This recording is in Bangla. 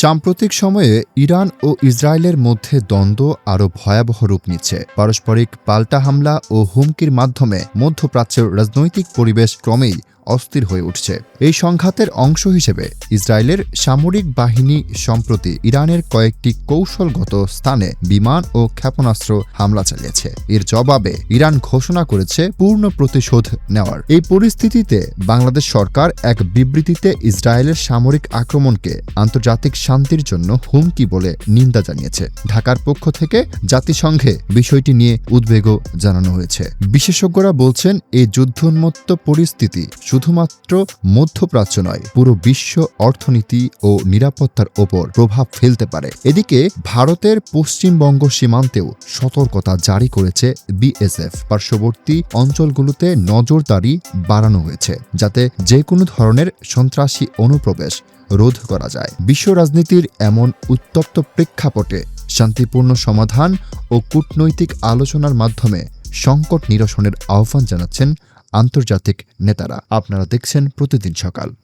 সাম্প্রতিক সময়ে ইরান ও ইসরায়েলের মধ্যে দ্বন্দ্ব আরও ভয়াবহ রূপ নিচ্ছে। পারস্পরিক পাল্টা হামলা ও হুমকির মাধ্যমে মধ্যপ্রাচ্যের রাজনৈতিক পরিবেশ ক্রমেই অস্থির হয়ে উঠছে। এই সংঘাতের অংশ হিসেবে ইসরায়েলের সামরিক বাহিনী সম্প্রতি ইরানের কয়েকটি কৌশলগত স্থানে বিমান ও ক্ষেপণাস্ত্র হামলা চালিয়েছে। এর জবাবে ইরান ঘোষণা করেছে পূর্ণ প্রতিশোধ নেওয়ার। এই পরিস্থিতিতে বাংলাদেশ সরকার এক বিবৃতিতে ইসরায়েলের সামরিক আক্রমণকে আন্তর্জাতিক শান্তির জন্য হুমকি বলে নিন্দা জানিয়েছে। ঢাকার পক্ষ থেকে জাতিসংঘে বিষয়টি নিয়ে উদ্বেগও জানানো হয়েছে। বিশেষজ্ঞরা বলছেন, এই যুদ্ধোন্মত্ত পরিস্থিতি শুধুমাত্র মধ্যপ্রাচ্য নয়, পুরো বিশ্ব অর্থনীতি ও নিরাপত্তার ওপর প্রভাব ফেলতে পারে। এদিকে ভারতের পশ্চিমবঙ্গ সীমান্তেও সতর্কতা জারি করেছে বিএসএফ। পার্শ্ববর্তী অঞ্চলগুলোতে নজরদারি বাড়ানো হয়েছে, যাতে যে কোনো ধরনের সন্ত্রাসী অনুপ্রবেশ রোধ করা যায়। বিশ্ব রাজনীতির এমন উত্তপ্ত প্রেক্ষাপটে শান্তিপূর্ণ সমাধান ও কূটনৈতিক আলোচনার মাধ্যমে সংকট নিরসনের আহ্বান জানাচ্ছেন আন্তর্জাতিক নেতারা। আপনারা দেখছেন প্রতিদিন সকাল।